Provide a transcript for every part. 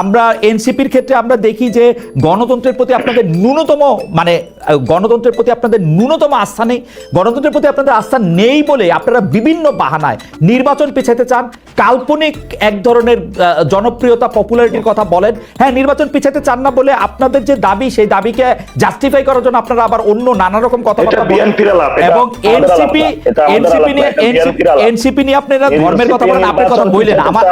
আমরা এনসিপির ক্ষেত্রে আমরা দেখি যে গণতন্ত্রের প্রতি আপনাদের ন্যূনতম মানে গণতন্ত্রের প্রতি আপনাদের ন্যূনতম আস্থা নেই। গণতন্ত্রের প্রতি আপনাদের আস্থা নেই বলে আপনারা বিভিন্ন বাহানায় নির্বাচন পেছাতে চান। কাল্পনিক এক ধরনের জনপ্রিয়তা পপুলারিটির কথা বলেন। হ্যাঁ নির্বাচন পিছাতে চান না বলে আপনাদের যে দাবি সেই দাবিকে জাস্টিফাই করার জন্য আপনারা আবার অন্য নানা রকম কথাবার্তা বলেন। এবং এনসিপি এনসিপি নিয়ে। এনসিপি নিয়ে আপনারা ধর্মের কথা বলেন আপনার কথা বললেন আমার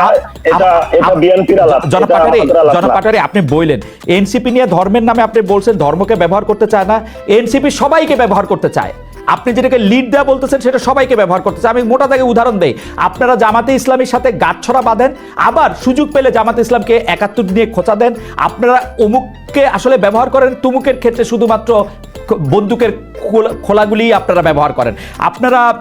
জনাব পাটারি জনাব পাটারি আপনি বললেন এনসিপি নিয়ে ধর্মের নামে আপনি বলছেন ধর্মকে ব্যবহার করতে চায় না। এনসিপি সবাইকে ব্যবহার করতে চায়। আপনি যেটাকে লিড দেওয়া বলতেছেন সেটা সবাইকে ব্যবহার করতে চায়। আমি মোটা থেকে উদাহরণ দেই। আপনারা জামাতে ইসলামের সাথে গাঁটছড়া বাঁধেন আবার সুযোগ পেলে জামাতে ইসলামকে একাত্তর নিয়ে খোঁচা দেন। আপনারা অমুককে আসলে ব্যবহার করেন তুমুকের ক্ষেত্রে শুধুমাত্র বন্দুকের খোলা- খোলাগুলি আপনারা ব্যবহার করেন। আপনারা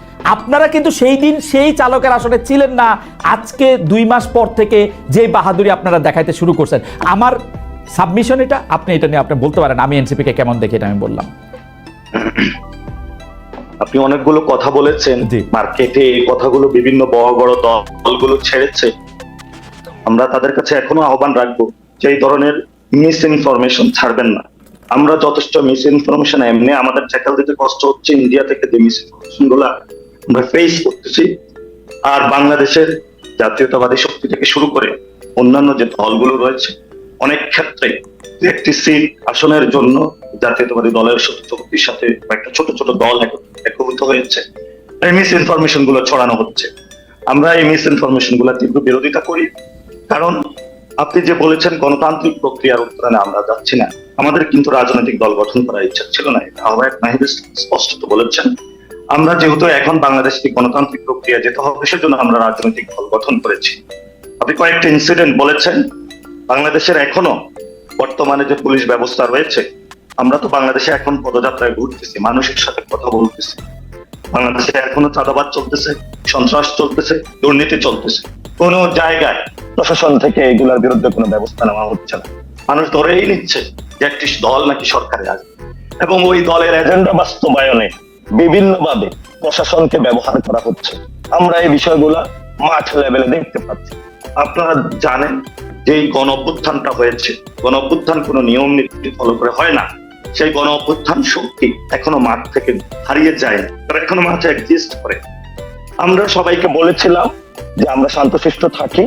আপনারা কিন্তু সেই দিন সেই চালকের আসনে ছিলেন না। আজকে দুই মাস পর থেকে যে বাহাদুরি আপনারা দেখাইতে শুরু করছেন। আমার সাবমিশন এটা আপনি এটা নিয়ে আপনি বলতে পারেন আমি এনসিপি কে কেমন দেখি এটা আমি বললাম। আপনি অনেকগুলো কথা বলেছেন। মার্কেটে এই কথাগুলো বিভিন্ন বড় বড় দলগুলো ছেড়েছে। আমরা তাদের কাছে এখনও আহ্বান রাখব যে এই ধরনের মিস ইনফরমেশন ছাড়বেন না। আমরা যথেষ্ট মিস ইনফরমেশন এমনি আমাদের ট্যাকল দিতে কষ্ট হচ্ছে ইন্ডিয়া থেকে যে মিস ইনফরমেশনগুলা আমরা ফেস করতেছি আর বাংলাদেশের জাতীয়তাবাদী শক্তি থেকে শুরু করে অন্যান্য যে দলগুলো রয়েছে, অনেক ক্ষেত্রে একটি সিট আসনের জন্য জাতীয়তাবাদী দলের শক্তির সাথে একটা ছোট ছোট দল একভূত হয়েছে। এই মিস ইনফরমেশনগুলো ছড়ানো হচ্ছে। আমরা এই মিস ইনফরমেশনগুলা তীব্র বিরোধিতা করি। কারণ আপনি যে বলেছেন গণতান্ত্রিক প্রক্রিয়ার উত্তরণে আমরা যাচ্ছি না। আমাদের কিন্তু রাজনৈতিক দল গঠন করার ইচ্ছা ছিল না। আহ্বায়ক ইসলাম স্পষ্টত বলেছেন। আমরা যেহেতু এখন বাংলাদেশকে গণতান্ত্রিক প্রক্রিয়া যেতে হবে, সেজন্য আমরা রাজনৈতিক দল গঠন করেছি। আপনি কয়েকটা ইনসিডেন্ট বলেছেন। বাংলাদেশের এখনও বর্তমানে যে পুলিশ ব্যবস্থা রয়েছে, আমরা তো বাংলাদেশে এখন পদযাত্রায় ঘুরতেছি, মানুষের সাথে কথা বলতেছি। বাংলাদেশে এখনও চাঁদাবাদ চলতেছে, সন্ত্রাস চলতেছে, দুর্নীতি চলতেছে। কোন জায়গায় প্রশাসন থেকে এগুলোর বিরুদ্ধে কোনো ব্যবস্থা নেওয়া হচ্ছে না। মানুষ ধরেই নিচ্ছে যে একটি দল নাকি সরকারে আসবে এবং ওই দলের এজেন্ডা বাস্তবায়নে বিভিন্নভাবে প্রশাসনকে ব্যবহার করা হচ্ছে। আমরা এই বিষয়গুলা মাঠ লেভেলে দেখতে পাচ্ছি। আপনারা জানেন যে এই গণ অভ্যুত্থানটা হয়েছে। গণ অভ্যুত্থান কোনো নিয়ম নীতি ফলো করে হয় না। সেই গণ অভ্যুত্থান শক্তি এখনও মাঠ থেকে হারিয়ে যায় তারা এখনও মাঠে এক্সিস্ট করে। আমরা সবাইকে বলেছিলাম যে আমরা শান্তশিষ্ট থাকি।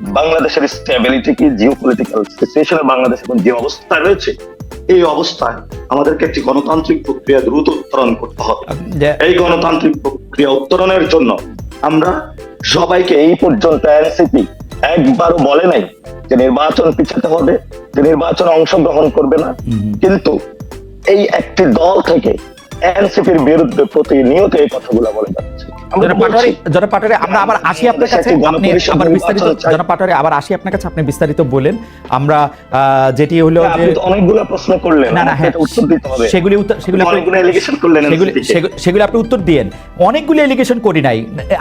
বাংলাদেশের স্টেবিলিটি কি? জিও পলিটিক্যাল সিচুয়েশনে বাংলাদেশ এখন যে অবস্থায় রয়েছে এই অবস্থায় আমাদেরকে একটি গণতান্ত্রিক প্রক্রিয়া দ্রুত উত্তরণ করতে হবে। এই গণতান্ত্রিক প্রক্রিয়া উত্তরণের জন্য আমরা সবাইকে এই পর্যন্ত এনসিপি একবারও বলে নাই যে নির্বাচন পিছাতে হবে যে নির্বাচনে অংশগ্রহণ করবে না। কিন্তু এই একটি দল থেকে এনসিপির বিরুদ্ধে প্রতিনিয়ত এই কথাগুলো বলে যাচ্ছে। জনাব পাটোয়ারি আমরা আবার আসি আপনার কাছে। আপনি আবার বিস্তারিত নির্বাচন জনাব পাটোয়ারি আবার আসি আপনার কাছে আপনি বিস্তারিত বলেন। আমরা যেটি হলো যে অনেকগুলো প্রশ্ন করলেন। না না হ্যাঁ। উত্তর দিতে হবে। সেগুলি এলিগেশন করলেন সেগুলি আপনি উত্তর দিয়েন। অনেকগুলি এলিগেশন করি নাই।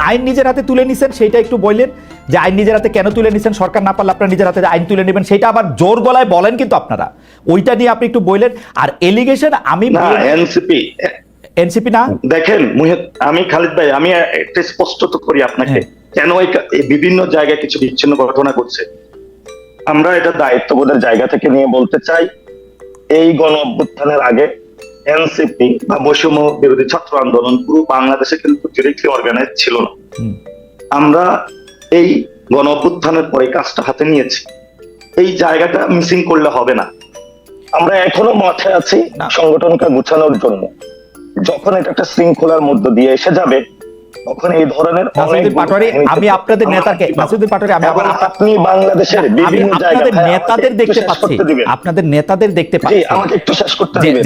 আইন নিজের হাতে তুলে নিছেন সেইটা একটু বললেন যে আইন নিজের হাতে কেন তুলে নিছেন সরকার না পারলে আপনার নিজের হাতে আইন তুলে নেবেন সেটা আবার জোর গলায় বলেন কিন্তু আপনারা। ওইটা নিয়ে আপনি একটু বললেন আর এলিগেশন আমি এনসিপি এনসিপি না? দেখেন আমি খালিদ ভাই আমি একটা স্পষ্ট তো করি আপনাকে। হ্যাঁ। কেন এই বিভিন্ন জায়গায় কিছু বিচ্ছিন্ন ঘটনা ঘটছে? আমরা এটা দায়িত্ববোধের জায়গা থেকে নিয়ে বলতে চাই এই গণ অভ্যুত্থানের আগে এনসিপি বা বৈষম্য বিরোধী ছাত্র আন্দোলন পুরো বাংলাদেশে কিন্তু ডিরেক্টলি অর্গানাইজ ছিল না। আমরা এই গণ অভ্যুত্থানের পরে কাজটা হাতে নিয়েছি। এই জায়গাটা মিসিং করলে হবে না। আমরা এখনও মাঠে আছি সংগঠনকে গুছানোর জন্য। যখন এটা একটা শৃঙ্খলার মধ্য দিয়ে এসে যাবে তখন এই ধরনের পাটোয়ারি আমি আপনাদের নেতাকে নাসিরুদ্দিন পাটোয়ারি আমি আপনি বাংলাদেশের বিভিন্ন জায়গায় আপনাদের নেতাদের দেখতে পাচ্ছি। আপনাদের নেতাদের দেখতে পাচ্ছি। আমাকে একটু শেষ করতে দিবেন।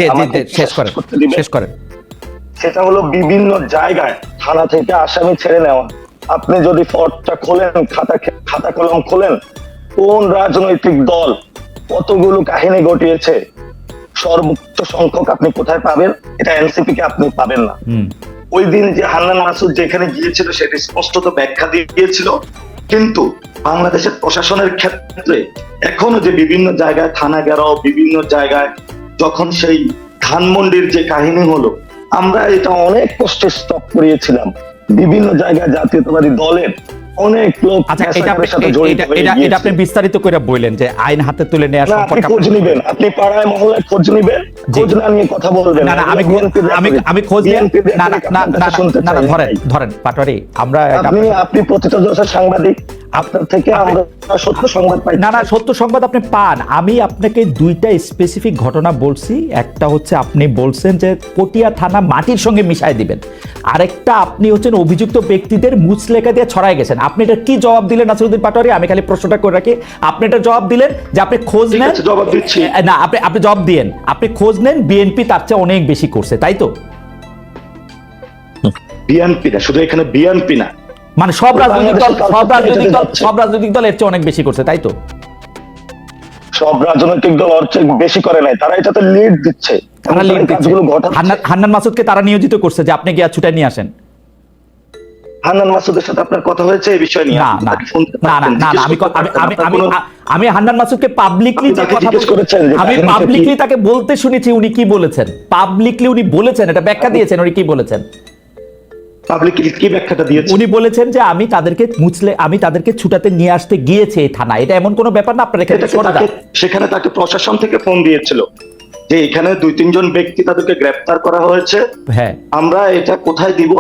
শেষ করেন শেষ করেন। সেটা হলো বিভিন্ন জায়গায় থানা থেকে আসামি ছেড়ে নেওয়া। আপনি যদি ফর্দটা খোলেন খাতা খাতা কলম খোলেন কোন রাজনৈতিক দল কতগুলো কাহিনী ঘটিয়েছে সর্বোচ্চ সংখ্যক আপনি কোথায় পাবেন এটা এনসিপি কে আপনি পাবেন না। ওই দিন যে হান্নান মাসুদ যেখানে গিয়েছিল সেটা স্পষ্টত ব্যাখ্যা দিয়ে দিয়েছিল। কিন্তু বাংলাদেশের প্রশাসনের ক্ষেত্রে এখনও যে বিভিন্ন জায়গায় থানা গেরাও বিভিন্ন জায়গায় যখন সেই ধানমন্ডির যে কাহিনী হলো আমরা এটা অনেক কষ্টে স্টপ করিয়েছিলাম। বিভিন্ন জায়গায় জাতীয়তাবাদী দলের অনেক লোক আচ্ছা এটা এটা এটা আপনি বিস্তারিত করে যে আইন হাতে তুলে আপনি সম্পর্কে খোঁজ আপনি- নিবেন। আপনি পাড়ায় মহল্লায় খোঁজ নিবেন। খোঁজ না নিয়ে কথা বলবেন। না না আমি আমি আমি খোঁজ না না না না না। ধরেন ধরেন পাটোয়ারি আমরা আপনি আপনি সাংবাদিক। আপনার থেকে আমরা সত্য সংবাদ পাই। না না সত্য সংবাদ আপনি পান। আমি আপনাকে দুইটা স্পেসিফিক ঘটনা বলছি। একটা হচ্ছে আপনি বলছেন যে পটিয়া থানা মাটির সঙ্গে মিশাই দিবেন। আরেকটা আপনি হচ্ছেন অভিযুক্ত ব্যক্তিদের মুচলেখা দিয়ে ছড়াই গেছেন। আপনি এটা কি জবাব দিলেন নাসিরুদ্দিন পাটোয়ারি? আমি খালি প্রশ্নটা করে রাখি। আপনি এটা জবাব দিলেন যে আপনি খোঁজ নেন জবাব দিচ্ছি। না আপনি আপনি জবাব দিয়েন। আপনি খোঁজ নেন বিএনপি তার চেয়ে অনেক বেশি করছে তাই তো? বিএনপি না শুধু এখানে বিএনপি না। মানে সব রাজনৈতিক দল সব রাজনৈতিক দল সব রাজনৈতিক দল এর চেয়ে অনেক বেশি করছে তাই তো? সব রাজনৈতিক দল চেয়ে বেশি করে নাই তারা এটাতে লিড দিচ্ছে। তারা লিড দিচ্ছে। কাজগুলো ঘটাচ্ছে। হান্নান- মাসুদকে তারা নিয়োজিত করছে যে আপনি গিয়া ছুটে নিয়ে আসেন। হান্নান মাসুদের সাথে আপনার কথা হয়েছে এই বিষয় নিয়ে? না না। না না আমি আমি আমি আমি হান্নান মাসুদকে পাবলিকলি যে কথা করেছেন আমি পাবলিকলি তাকে বলতে শুনেছি উনি কি বলেছেন? পাবলিকলি উনি বলেছেন এটা ব্যাখ্যা দিয়েছেন উনি কি বলেছেন? পাবলিক কি ব্যাখ্যাটা দিয়েছে উনি বলেছেন যে আমি তাদেরকে মুছলে আমি তাদেরকে ছুটাতে নিয়ে আসতে গিয়েছে এই থানায়। এটা এমন কোনো ব্যাপার না আপনার এখানে। সেখানে তাকে প্রশাসন থেকে ফোন দিয়েছিল। যে এখানে দুই তিনজন ব্যক্তি তাদেরকে গ্রেফতার করা হয়েছে। হ্যাঁ। আমরা এটা কোথায় দিব?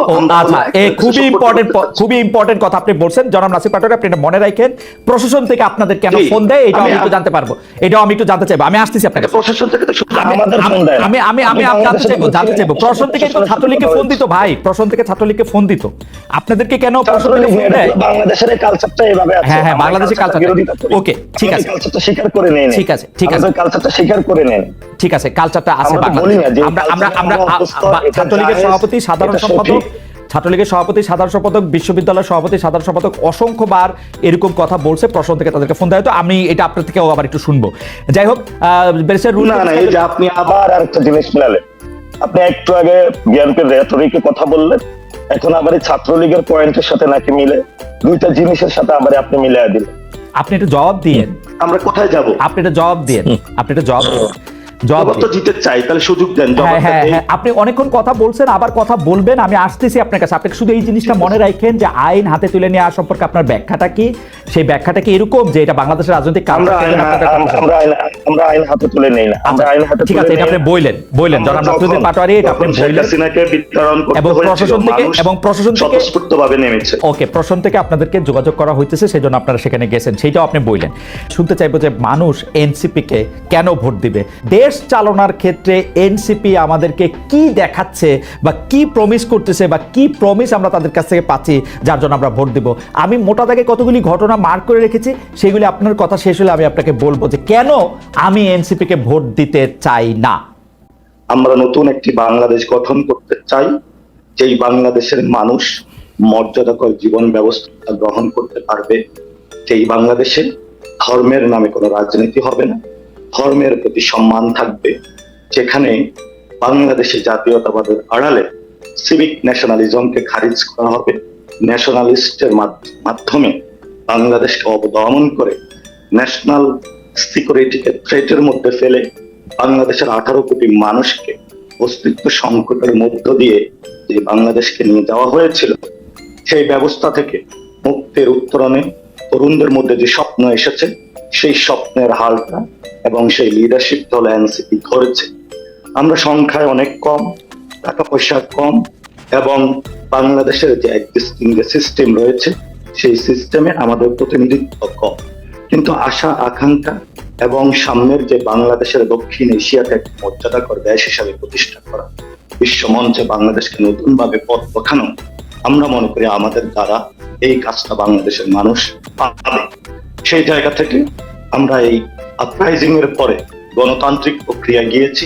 আচ্ছা খুবই ইম্পর্টেন্ট খুবই ইম্পর্টেন্ট কথা আপনি বলছেন। জনাব নাসির পাটোয়ারি আপনি এটা মনে রাখেন। প্রশাসন থেকে আপনাদের কেন ফোন দেয় এটাও আমি একটু জানতে পারব। এটাও আমি একটু জানতে চাইব। আমি আসতেছি আপনার কাছে। প্রশাসন থেকে তো আমাদের ফোন দেয়। আমি আমি আমি জানতে চাইব জানতে চাইব। প্রশাসন থেকে তো ছাত্রলীগকে ফোন দিত ভাই। প্রশাসন থেকে ছাত্রলীগকে ফোন দিত। আপনাদেরকে কেন প্রশাসন থেকে ফোন দেয়? বাংলাদেশের কালচারটা এভাবে আছে। হ্যাঁ, হ্যাঁ, বাংলাদেশের করি। Okay, ঠিক আছে। কালচারটা স্বীকার করে নেই। ঠিক আছে, ঠিক আছে। কালচারটা স্বীকার করে নেন ঠিক আছে। কালচারটা আছে আমরা আমরা আমরা ছাত্রলীগের সভাপতি সাধারণ সম্পাদক। ছাত্রলীগের সভাপতি সাধারণ সম্পাদক বিশ্ববিদ্যালয়ের সভাপতি সাধারণ সম্পাদক অসংখ্যবার এরকম কথা বলছে প্রশাসন থেকে তাদেরকে ফোন দেয়। তো আমি এটা আপনার থেকেও আবার একটু শুনব। যাই হোক ব্যারিস্টার রুল না না এই যে আপনি আবার আরেকটা জিনিস মিলালেন আপনি একটু আগে বিএনপির রেটরিকে কথা বললেন। এখন আবার এই ছাত্রলীগের পয়েন্টের সাথে নাকি মিলে? দুইটা জিনিসের সাথে আবার আপনি মিলিয়ে দিলেন। আপনি একটু জবাব দিয়েন। আমরা কোথায় যাব? আপনি এটা জবাব দিয়েন। আপনি এটা জবাব দিন। জবাব তো। দিতে চাই তাহলে সুযোগ দেন হ্যাঁ হ্যাঁ হ্যাঁ আপনি অনেকক্ষণ কথা বলছেন আবার কথা বলবেন আমি আসতেছি আপনার কাছে। আপনাকে শুধু এই জিনিসটা মনে রাখেন যে আইন হাতে তুলে নেওয়া সম্পর্কে আপনার ব্যাখ্যাটা কি? সেই ব্যাখ্যাটা কি এরকম যে এটা বাংলাদেশের রাজনৈতিক আমরা আইন আমরা হাতে তুলে নেই না। আমরা আইন হাতে আচ্ছা, ঠিক আছে এটা আপনি না। বললেন বললেন জনাব নাসরুদ্দিন পাটোয়ারি এটা আপনি বললেন হাসিনাকে বিতরণ করতে এবং প্রশাসন থেকে- এবং প্রশাসন থেকে- স্বতঃস্ফূর্তভাবে নেমেছে। ওকে প্রশাসন থেকে আপনাদেরকে যোগাযোগ করা হইতেছে সেই জন্য আপনারা সেখানে গেছেন। সেইটাও আপনি বললেন শুনতে চাইব যে মানুষ এনসিপি কে কেন ভোট দিবে? দেশ চালনার ক্ষেত্রে এনসিপি আমাদেরকে কি দেখাচ্ছে বা কি প্রমিস করতেছে বা কি প্রমিস আমরা তাদের কাছ থেকে পাচ্ছি যার জন্য আমরা ভোট দিব? আমি মোটা দাগে কতগুলি ঘটনা মার্ক করে রেখেছি, সেগুলি আপনার কথা শেষ হলে আমি আপনাকে বলব যে কেন আমি এনসিপি কে ভোট দিতে চাই না? আমরা নতুন একটি বাংলাদেশ গঠন করতে চাই, যেই বাংলাদেশের মানুষ মর্যাদাকর জীবন ব্যবস্থা গ্রহণ করতে পারবে, সেই বাংলাদেশে ধর্মের নামে কোনো রাজনীতি হবে না, ধর্মের প্রতি সম্মান থাকবে, যেখানে বাংলাদেশে জাতীয়তাবাদের আড়ালে সিভিক ন্যাশনালিজমকে খারিজ করা হবে ন্যাশনালিস্টের মাধ্যমে বাংলাদেশকে অবদমন করে ন্যাশনাল সিকিউরিটিকে থ্রেটের মধ্যে ফেলে বাংলাদেশের আঠারো কোটি মানুষকে অস্তিত্ব সংকটের মধ্য দিয়ে যে বাংলাদেশকে নিয়ে যাওয়া হয়েছিল, সেই ব্যবস্থা থেকে মুক্তির উত্তরণে তরুণদের মধ্যে যে স্বপ্ন এসেছে, সেই স্বপ্নের হালটা এবং সেই লিডারশিপ দল এনসিপি ধরেছে। আমরা সংখ্যায় অনেক কম, টাকা পয়সা কম এবং বাংলাদেশের যে এক্সিস্টিং যে সিস্টেম রয়েছে সেই সিস্টেমে আমাদের প্রতিনিধিত্ব। কম কিন্তু আশা, আকাঙ্ক্ষা এবং সামনের যে বাংলাদেশের দক্ষিণ এশিয়াতে একটি মর্যাদাকর দেশ হিসাবে প্রতিষ্ঠা করা, বিশ্ব মঞ্চে বাংলাদেশকে নতুন ভাবে পথ দেখানো, আমরা মনে করি আমাদের দ্বারা এই কাজটা বাংলাদেশের মানুষ পাবে। সেই জায়গা থেকে আমরা এই আপরাইজিং এর পরে গণতান্ত্রিক প্রক্রিয়া গিয়েছি।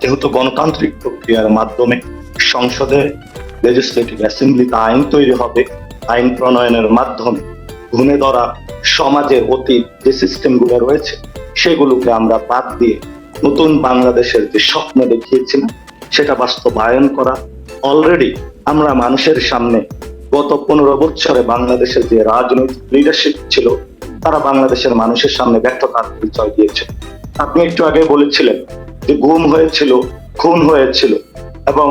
যেহেতু গণতান্ত্রিক প্রক্রিয়ার মাধ্যমে সংসদে লেজিসলেটিভ অ্যাসেম্বলিতে আইন তৈরি হবে আইন প্রণয়নের মাধ্যমে ঘুণে ধরা সমাজের অতীত যে সিস্টেমগুলো রয়েছে, সেগুলোকে আমরা বাদ দিয়ে নতুন বাংলাদেশের যে স্বপ্ন দেখিয়েছিলাম, সেটা বাস্তবায়ন করা। অলরেডি আমরা মানুষের সামনে গত পনেরো বছরে বাংলাদেশের যে রাজনৈতিক লিডারশিপ ছিল, তারা বাংলাদেশের মানুষের সামনে ব্যর্থতার পরিচয় দিয়েছে। আপনি একটু আগে বলেছিলেন যে গুম হয়েছিল, খুন হয়েছিল এবং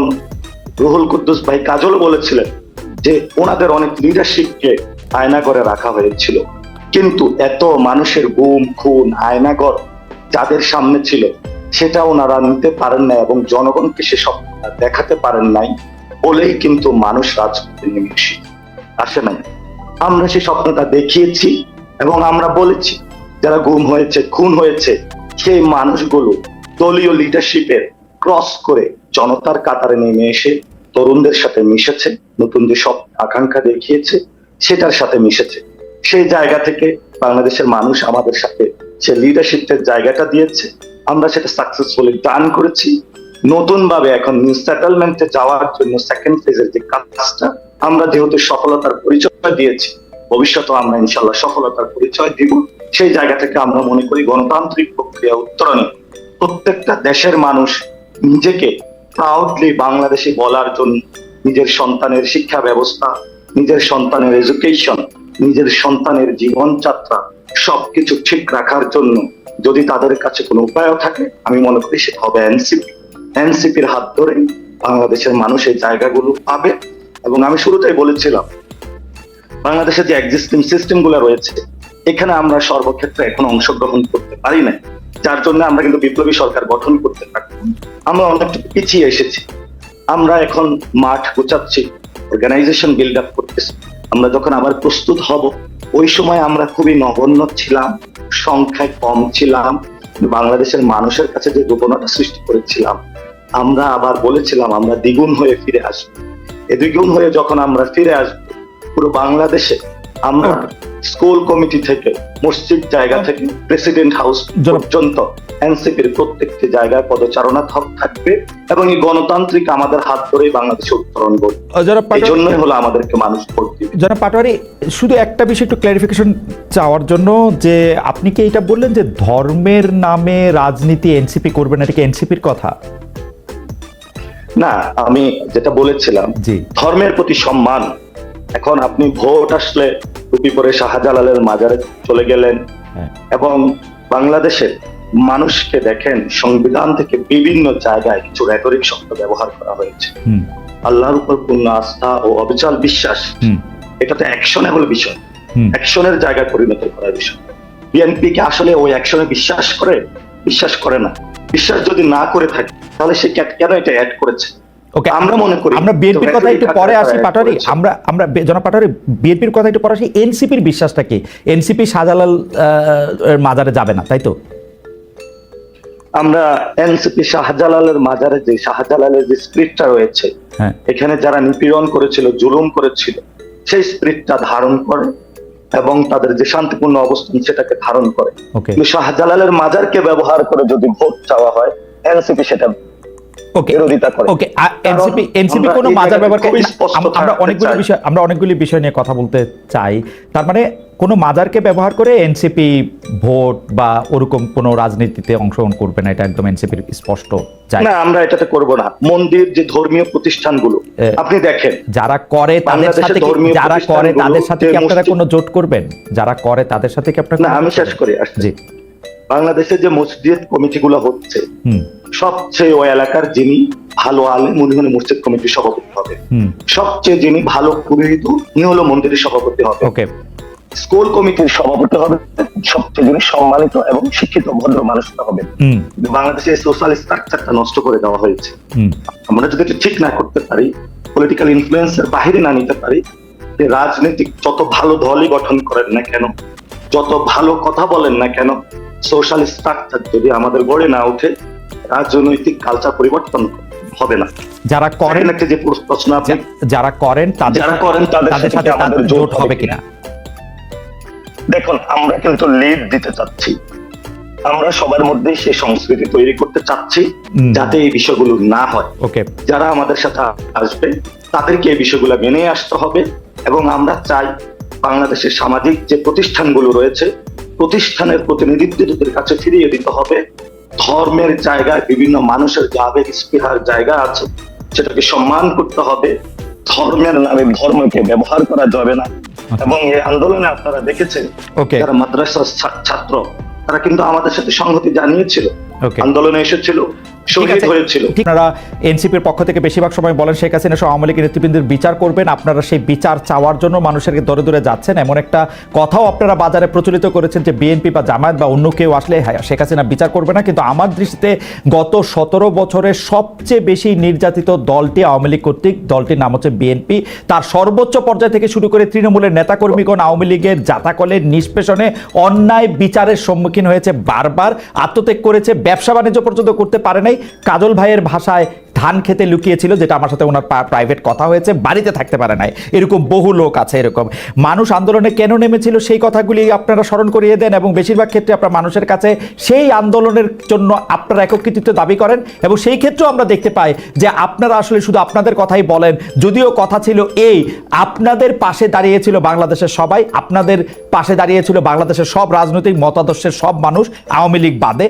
রুহুল কুদ্দুস ভাই কাজল বলেছিলেন যে ওনাদের অনেক লিডারশিপকে আয়না করে রাখা হয়েছিল। কিন্তু এত মানুষের গুম, খুন, আয়নাগর যাদের সামনে ছিল, সেটা ওনারা নিতে পারেন না এবং জনগণকে সে সব দেখাতে পারেন নাই বলেই কিন্তু মানুষ রাজপথে নেমে আসে নাই। আমরা সেই স্বপ্নটা দেখিয়েছি এবং আমরা বলেছি, যারা গুম হয়েছে, খুন হয়েছে, সেই মানুষগুলো দলীয় লিডারশিপের ক্রস করে জনতার কাতারে নেমে এসে তরুণদের সাথে মিশেছে, নতুন যে সব আকাঙ্ক্ষা দেখিয়েছে, সেটার সাথে মিশেছে। সেই জায়গা থেকে বাংলাদেশের মানুষ আমাদের সাথে সে লিডারশিপের জায়গাটা দিয়েছে, আমরা সেটা সাকসেসফুলি ডান করেছি। নতুন ভাবে এখন সেটেলমেন্টে যাওয়ার জন্য সেকেন্ড ফেজের যে কাজটা, আমরা যেহেতু সফলতার পরিচয় দিয়েছি ভবিষ্যতে আমরা ইনশাল্লাহ সফলতার পরিচয় দিব। সেই জায়গা থেকে আমরা মনে করি গণতান্ত্রিক প্রক্রিয়া উত্তরণে। প্রত্যেকটা দেশের মানুষ নিজেকে প্রাউডলি বাংলাদেশি বলার জন্য নিজের সন্তানের শিক্ষা ব্যবস্থা, নিজের সন্তানের এডুকেশন নিজের সন্তানের জীবনযাত্রা সবকিছু ঠিক রাখার জন্য যদি তাদের কাছে কোনো উপায় থাকে, আমি মনে করি সেটা হবে এনসিপি। এনসিপির হাত ধরে বাংলাদেশের মানুষ এই জায়গাগুলো পাবে। এবং আমি শুরুতেই বলেছিলাম বাংলাদেশের যে এক্সিস্টিং সিস্টেমগুলো রয়েছে, এখানে আমরা সর্বক্ষেত্রে এখন অংশগ্রহণ করতে পারি না যার জন্য আমরা কিন্তু বিপ্লবী সরকার গঠন করতে পারি। আমরা অনেকটা পিছিয়ে এসেছি। আমরা এখন মাঠ গোছাচ্ছি অর্গানাইজেশন বিল্ড আপ করতেছি। আমরা যখন আবার প্রস্তুত হব, ওই সময় আমরা খুবই নগণ্য ছিলাম, সংখ্যায় কম ছিলাম, বাংলাদেশের মানুষের কাছে যে গোপনতা সৃষ্টি করেছিলাম, আমরা আবার বলেছিলাম, আমরা দ্বিগুণ হয়ে ফিরে আসব। এ দ্বিগুণ হয়ে যখন আমরা ফিরে আসব, পুরো বাংলাদেশে আমরা স্কুল কমিটি থেকে মসজিদ জায়গা থেকে প্রেসিডেন্ট হাউস পর্যন্ত এনসিপির প্রত্যেকটি জায়গায় পদচারণা থাকবে এবং এই গণতান্ত্রিক আমাদের হাত ধরেই বাংলাদেশে উত্তরণ করবে এই জন্যই হলো আমাদেরকে মানুষ দিবে। জনাব পাটোয়ারি শুধু একটা বিষয় একটু ক্লারিফিকেশন চাওয়ার জন্য যে আপনি কি এটা বললেন যে ধর্মের নামে রাজনীতি এনসিপি করবে না এটা কি এনসিপির কথা? না আমি যেটা বলেছিলাম ধর্মের প্রতি সম্মান। এখন আপনি ভোট আসলে টুপি পরে শাহজালালের মাজারে চলে গেলেন। হ্যাঁ। এবং বাংলাদেশের মানুষকে দেখেন সংবিধান থেকে বিভিন্ন জায়গায় কিছু রেটরিক শব্দ ব্যবহার করা হয়েছে। আল্লাহর উপর পূর্ণ আস্থা ও অবিচল বিশ্বাস এটা তো অ্যাকশনে হলো বিষয় অ্যাকশনের জায়গায় পরিণত করার বিষয়। বিএনপি কে আসলে ওই অ্যাকশনে বিশ্বাস করে? বিশ্বাস করে না। বিশ্বাস যদি না করে থাকে তাহলে সে কেন এটা অ্যাড করেছে? ওকে আমরা মনে করি আমরা বিএনপির কথা একটু পরে আসি করেছে। আমরা আমরা জনাব পাটোয়ারি বিএনপির কথা একটু পরে আসি এনসিপির বিশ্বাসটা কি? এনসিপি শাহজালাল মাজারে যাবে না তাই তো? আমরা এনসিপি শাহজালালের মাজারে যে শাহজালালের যে স্পিরিটটা রয়েছে হ্যাঁ। এখানে যারা নিপীড়ন করেছিল জুলুম করেছিল সেই স্পিরিটটা ধারণ করে এবং তাদের যে শান্তিপূর্ণ অবস্থান সেটাকে ধারণ করে। কিন্তু শাহজালালের মাজারকে ব্যবহার করে যদি ভোট চাওয়া হয় এনসিপি সেটা ওকে বিরোধিতা করে। ওকে কারণ এনসিপি এনসিপি কোনো মাজার ব্যবহার আমরা অনেকগুলো বিষয় আমরা অনেকগুলি বিষয় নিয়ে কথা বলতে চাই। তার মানে কোনো মাজারকে ব্যবহার করে এনসিপি ভোট বা ওরকম কোনো রাজনীতিতে অংশগ্রহণ করবে না এটা একদম এনসিপির স্পষ্ট না আমরা এটাতে করব না। মন্দির যে ধর্মীয় প্রতিষ্ঠানগুলো আপনি দেখেন। যারা করে তাদের সাথে যারা করে তাদের সাথে কি আপনারা কোনো জোট করবেন? যারা করে তাদের সাথে কি আপনারা না আমি শেষ? করি। জি। বাংলাদেশে যে মসজিদ কমিটিগুলো হচ্ছে সবচেয়ে ওই এলাকার যিনি ভালো আলেম উনি হলো মসজিদ কমিটির সভাপতি হবে। সবচেয়ে যিনি ভালো পুরোহিত উনি হলো মন্দিরের সভাপতি হবে। ওকে। স্কুল কমিটির সভাপতি হবে সবচেয়ে যিনি সম্মানিত এবং শিক্ষিত ভদ্র মানুষটা হবে। বাংলাদেশে সোশ্যাল স্ট্রাকচারটা নষ্ট করে দেওয়া হয়েছে। আমরা যদি ঠিক না করতে পারি পলিটিক্যাল ইনফ্লুয়েন্সের বাহিরে না নিতে পারি যে রাজনৈতিক যত ভালো দলই গঠন করেন না কেন যত ভালো কথা বলেন না কেন সোশ্যাল স্ট্রাকচার যদি আমাদের গড়ে না ওঠে রাজনৈতিক কালচার পরিবর্তন হবে না। যারা করেন একটা যে প্রশ্ন আপনি যারা করেন তাদের যারা করেন তাদের সাথে আমাদের জোট হবে কিনা? দেখুন আমরা কিন্তু লিড দিতে চাচ্ছি। আমরা সবার মধ্যে সেই সংস্কৃতি তৈরি করতে চাচ্ছি যাতে এই বিষয়গুলো না হয়। ওকে। যারা আমাদের সাথে আসবে তাদেরকে এই বিষয়গুলো মেনে আসতে হবে এবং আমরা চাই বাংলাদেশের সামাজিক যে প্রতিষ্ঠানগুলো রয়েছে প্রতিষ্ঠানের প্রতিনিধিত্বের কাছে ফিরিয়ে দিতে হবে। ধর্মের জায়গায় বিভিন্ন মানুষের যে আবেগ স্পৃহার জায়গা আছে সেটাকে সম্মান করতে হবে। ধর্মের নামে ধর্মকে ব্যবহার করা যাবে না। এবং এই আন্দোলনে আপনারা দেখেছেন যারা মাদ্রাসার ছাত্র তারা কিন্তু আমাদের সাথে সংহতি জানিয়েছিল। আন্দোলনে এসেছিল। শহীদ হয়েছিল। আপনারা এনসিপির পক্ষ থেকে বেশিরভাগ সময় বলেন শেখ হাসিনা সহ আওয়ামী লীগের নেতৃবৃন্দের বিচার করবেন আপনারা সেই বিচার চাওয়ার জন্য মানুষেরকে দরে দূরে যাচ্ছেন। এমন একটা কথাও আপনারা বাজারে প্রচলিত করেছেন যে বিএনপি বা জামায়াত বা অন্য কেউ আসলে হ্যাঁ, শেখ হাসিনা বিচার করবে না। কিন্তু আমার দৃষ্টিতে গত সতেরো বছরে সবচেয়ে বেশি নির্যাতিত দলটি আওয়ামী লীগ কর্তৃক দলটির নাম হচ্ছে বিএনপি। তার সর্বোচ্চ পর্যায় থেকে শুরু করে তৃণমূলের নেতাকর্মীগণ আওয়ামী লীগের জাতাকলের নিষ্পেষণে অন্যায় বিচারের সম্মুখীন হয়েছে বারবার আত্মত্যাগ করেছে ব্যবসা বাণিজ্য পর্যন্ত করতে পারে নাই। কাজল ভাইয়ের ভাষায় ধান খেতে লুকিয়েছিল, যেটা আমার সাথে ওনার প্রাইভেট কথা হয়েছে, বাড়িতে থাকতে পারে নাই। এরকম বহু লোক আছে এরকম। মানুষ আন্দোলনে কেন নেমেছিল সেই কথাগুলি আপনারা স্মরণ করিয়ে দেন এবং বেশিরভাগ ক্ষেত্রে আপনার মানুষের কাছে সেই আন্দোলনের জন্য আপনারা কৃতিত্ব দাবি করেন এবং সেই ক্ষেত্রেও আমরা দেখতে পাই যে আপনারা আসলে শুধু আপনাদের কথাই বলেন। যদিও কথা ছিল এই, আপনাদের পাশে দাঁড়িয়েছিল বাংলাদেশের সবাই, আপনাদের পাশে দাঁড়িয়েছিল বাংলাদেশের সব রাজনৈতিক মতাদর্শের সব মানুষ, আওয়ামী লীগ বাদে।